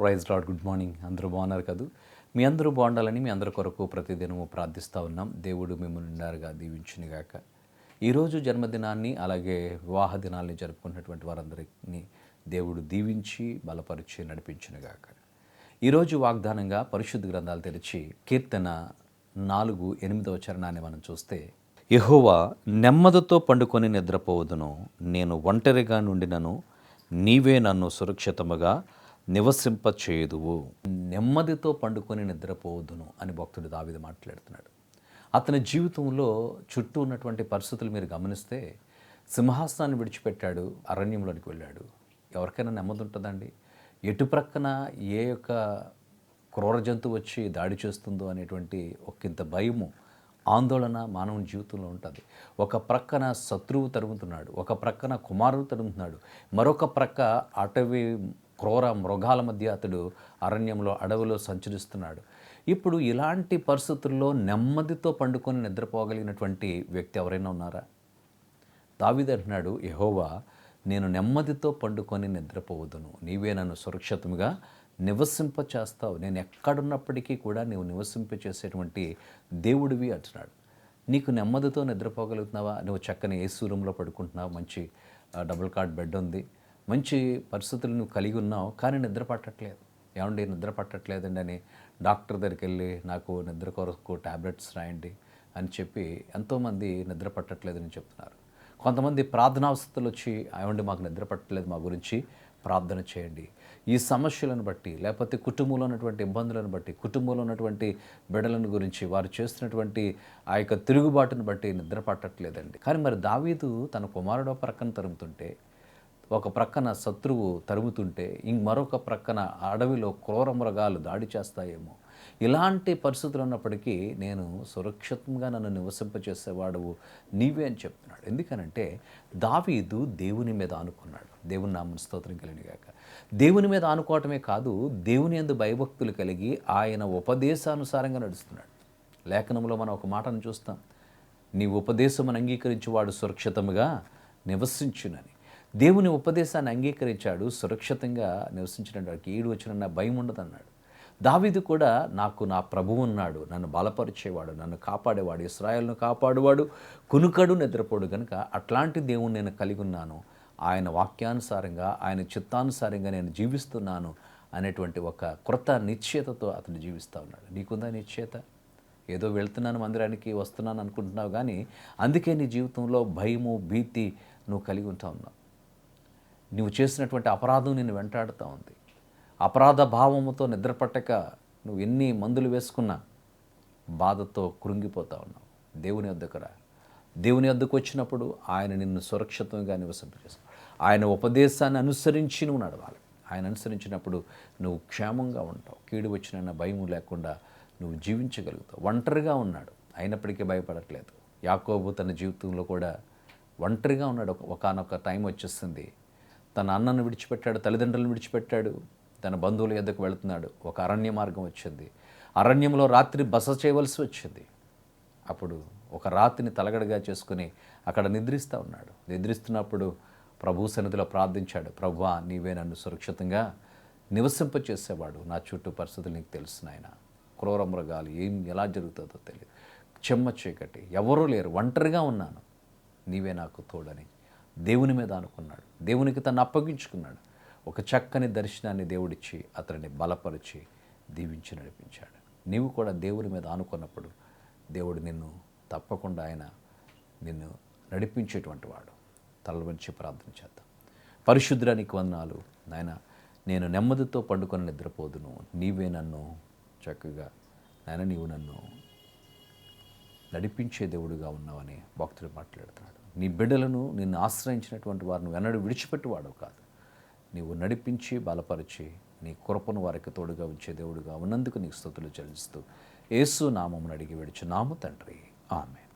Praise lord good morning. అందరూ బాగున్నారు కదా? మీ అందరూ బాగుండాలని మీ అందరి కొరకు ప్రతిదినము ప్రార్థిస్తూ ఉన్నాం. దేవుడు మిమ్మల్ని నిండారుగా దీవించునిగాక. ఈరోజు జన్మదినాన్ని అలాగే వివాహ దినాల్ని జరుపుకున్నటువంటి వారందరినీ దేవుడు దీవించి బలపరిచి నడిపించునుగాక. ఈరోజు వాగ్దానంగా పరిశుద్ధ గ్రంథాలు తెరిచి కీర్తన నాలుగు ఎనిమిదవ చరణాన్ని మనం చూస్తే యహోవా నెమ్మదితో పండుకొని నిద్రపోవదును నేను ఒంటరిగా నుండినను నీవే నన్ను సురక్షితముగా నివసింపచేయుదువు. నెమ్మదితో పండుకొని నిద్రపోవద్దును అని భక్తుడు దావిది మాట్లాడుతున్నాడు. అతని జీవితంలో చుట్టూ ఉన్నటువంటి పరిస్థితులు మీరు గమనిస్తే సింహాసనాన్ని విడిచిపెట్టాడు అరణ్యంలోనికి వెళ్ళాడు. ఎవరికైనా నెమ్మది ఉంటుందండి? ఎటు ప్రక్కన ఏ యొక్క క్రూర జంతువు వచ్చి దాడి చేస్తుందో అనేటువంటి ఒకంత భయము ఆందోళన మానవుని జీవితంలో ఉంటుంది. ఒక ప్రక్కన శత్రువు తరుగుతున్నాడు ఒక ప్రక్కన కుమారుడు తరుగుతున్నాడు మరొక ప్రక్క అటవీ క్రూర మృగాల మధ్య అతడు అరణ్యంలో అడవిలో సంచరిస్తున్నాడు. ఇప్పుడు ఇలాంటి పరిస్థితుల్లో నెమ్మదితో పండుకొని నిద్రపోగలిగినటువంటి వ్యక్తి ఎవరైనా ఉన్నారా? దావిది అంటున్నాడు యహోవా నేను నెమ్మదితో పండుకొని నిద్రపోవదును. నీవే నన్ను సురక్షితంగా నివసింప చేస్తావు నేను ఎక్కడున్నప్పటికీ కూడా నీవు నివసింప చేసేటువంటి దేవుడివి అంటున్నాడు. నీకు నెమ్మదితో నిద్రపోగలుగుతున్నావా? నువ్వు చక్కని ఏసీ రూమ్లో పడుకుంటున్నావు? మంచి డబుల్ కార్డ్ బెడ్ ఉంది. మంచి పరిస్థితులు నువ్వు కలిగి ఉన్నావు కానీ నిద్ర పట్టట్లేదు. ఏమండి నిద్ర పట్టట్లేదండి అని డాక్టర్ దగ్గరికి వెళ్ళి నాకు నిద్ర కొరకు టాబ్లెట్స్ రాయండి అని చెప్పి ఎంతోమంది నిద్ర పట్టట్లేదని చెప్తున్నారు. కొంతమంది ప్రార్థనావస్థలు వచ్చి ఏమండి మాకు నిద్ర పట్టలేదు మా గురించి ప్రార్థన చేయండి. ఈ సమస్యలను బట్టి లేకపోతే కుటుంబంలో ఉన్నటువంటి ఇబ్బందులను బట్టి కుటుంబంలో ఉన్నటువంటి బిడలను గురించి వారు చేస్తున్నటువంటి ఆ యొక్క తిరుగుబాటును బట్టి నిద్ర పట్టట్లేదండి. కానీ మరి దావీదు తన కుమారుడు ప్రక్కన తరుముతుంటే ఒక ప్రక్కన శత్రువు తరుముతుంటే ఇంక మరొక ప్రక్కన అడవిలో క్రూర మృగాలు దాడి చేస్తాయేమో. ఇలాంటి పరిస్థితులు ఉన్నప్పటికీ నేను సురక్షితంగా నన్ను నివసింపచేసేవాడు నీవే అని చెప్తున్నాడు. ఎందుకనంటే దావీదు దేవుని మీద ఆనుకున్నాడు. దేవుని నామన స్తోత్రం కలిగినగాక దేవుని మీద ఆనుకోవటమే కాదు దేవుని ఎందు భయభక్తులు కలిగి ఆయన ఉపదేశానుసారంగా నడుస్తున్నాడు. లేఖనంలో మనం ఒక మాటను చూస్తాం. నీ ఉపదేశమును అంగీకరించి వాడు సురక్షితముగా నివసించునని. దేవుని ఉపదేశాన్ని అంగీకరించాడు సురక్షితంగా నివసించిన వాడికి ఈడు వచ్చిన భయం ఉండదన్నాడు. దావీదు కూడా నాకు నా ప్రభువు ఉన్నాడు నన్ను బలపరిచేవాడు నన్ను కాపాడేవాడు ఇస్రాయల్ను కాపాడేవాడు కునుకడు నిద్రపోడు కనుక అట్లాంటి దేవుని నేను కలిగి ఉన్నాను. ఆయన వాక్యానుసారంగా ఆయన చిత్తానుసారంగా నేను జీవిస్తున్నాను అనేటువంటి ఒక క్రొత్త నిశ్చయతతో అతను జీవిస్తూ ఉన్నాడు. నీకుందా నిశ్చయత? ఏదో వెళ్తున్నాను మందిరానికి వస్తున్నాను అనుకుంటున్నావు కానీ అందుకే నీ జీవితంలో భయము భీతి నువ్వు కలిగి ఉంటా ఉన్నావు. నువ్వు చేసినటువంటి అపరాధం నిన్ను వెంటాడుతూ ఉంది. అపరాధ భావముతో నిద్రపట్టక నువ్వు ఎన్ని మందులు వేసుకున్నా బాధతో కృంగిపోతా ఉన్నావు. దేవుని వద్దకు రా. దేవుని వద్దకు వచ్చినప్పుడు ఆయన నిన్ను సురక్షితంగా నివసింపజేస్తాడు. ఆయన ఉపదేశాన్ని అనుసరించి నువ్వు నడవాలి. ఆయన అనుసరించినప్పుడు నువ్వు క్షేమంగా ఉంటావు. కీడు వచ్చిన భయం లేకుండా నువ్వు జీవించగలుగుతావు. ఒంటరిగా ఉన్నాడు. అయినప్పటికీ భయపడట్లేదు. యాకోబు తన జీవితంలో కూడా ఒంటరిగా ఉన్నాడు. ఒకనొక టైం వచ్చేస్తుంది తన అన్నను విడిచిపెట్టాడు తల్లిదండ్రులను విడిచిపెట్టాడు తన బంధువుల ఎద్దకు వెళుతున్నాడు. ఒక అరణ్య మార్గం వచ్చింది. అరణ్యంలో రాత్రి బస చేయవలసి వచ్చింది. అప్పుడు ఒక రాత్రిని తలగడగా చేసుకుని అక్కడ నిద్రిస్తూ ఉన్నాడు. నిద్రిస్తున్నప్పుడు ప్రభు సన్నిధిలో ప్రార్థించాడు ప్రభువా నీవే నన్ను సురక్షితంగా నివసింపచేసేవాడు నా చుట్టూ పరిస్థితులు నీకు తెలుసు నాయన. క్రూర మృగాలు ఏం ఎలా జరుగుతుందో తెలియదు చెమ్మ చీకటి. ఎవరూ లేరు. ఒంటరిగా ఉన్నాను. నీవే నాకు తోడని దేవుని మీద అనుకున్నాడు. దేవునికి తను అప్పగించుకున్నాడు. ఒక చక్కని దర్శనాన్ని దేవుడిచ్చి అతన్ని బలపరిచి దీవించి నడిపించాడు. నీవు కూడా దేవుని మీద ఆనుకున్నప్పుడు దేవుడు నిన్ను తప్పకుండా ఆయన నిన్ను నడిపించేటువంటి వాడు. తల వంచి ప్రార్థన చేద్దాం. పరిశుద్ధానికి వందనాలు. నాయన నేను నెమ్మదితో పండుకొని నిద్రపోదును. నీవే నన్ను చక్కగా నాయన నీవు నన్ను నడిపించే దేవుడుగా ఉన్నావని భక్తుడు మాట్లాడుతున్నాడు నీ బిడ్డలను నిన్ను ఆశ్రయించినటువంటి వారిని ఎన్నడూ విడిచిపెట్టువాడు కాదు. నీవు నడిపించి బలపరిచి నీ కృపను వారికి తోడుగా ఉంచే దేవుడుగా ఉన్నందుకు నీకు స్థుతులు చెల్లిస్తూ యేసు నామమును అడిగి విడిచి నాము తండ్రి. ఆమె